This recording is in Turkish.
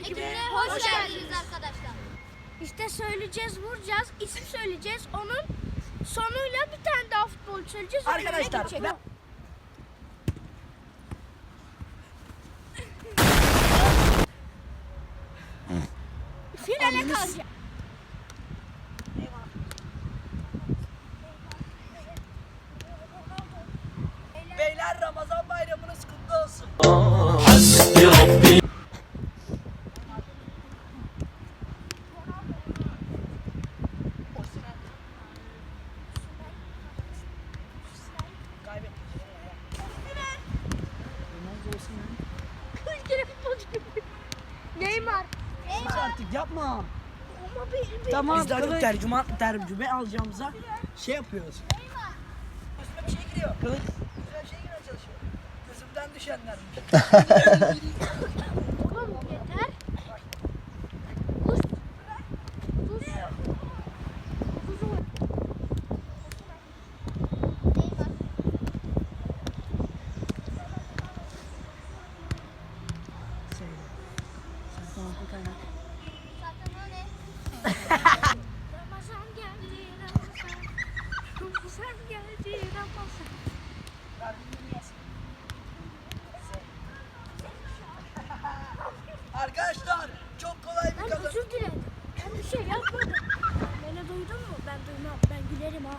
Ekibine hoş geldiniz arkadaşlar. İşte söyleyeceğiz, vuracağız, isim söyleyeceğiz. Onun sonuyla bir tane daha futbol söyleyeceğiz. Arkadaşlar ben... finale kalacak. Beyler Ramazan bayramınız kutlu olsun. Sus artık yapma. Ama bir, bir Tamam. Biz daha çok kılıç. tercüman, tercüme alacağımıza şey yapıyoruz. Gözüme bir şey giriyor. Kılıç. Gözüme bir şey girmeye çalışıyor. Gözümden düşenlermiş. Oğlum yeter. Dur. Dur. Söyle. Sen tamam bir tane. Ramazan geldi Ramazan. Ramazan geldi Ramazan. Arkadaşlar çok kolay bir Ben kazan. özür dilerim. Ben bir şey yapmadım. Beni duydun mu? Ben duymam. Ben gülerim ha.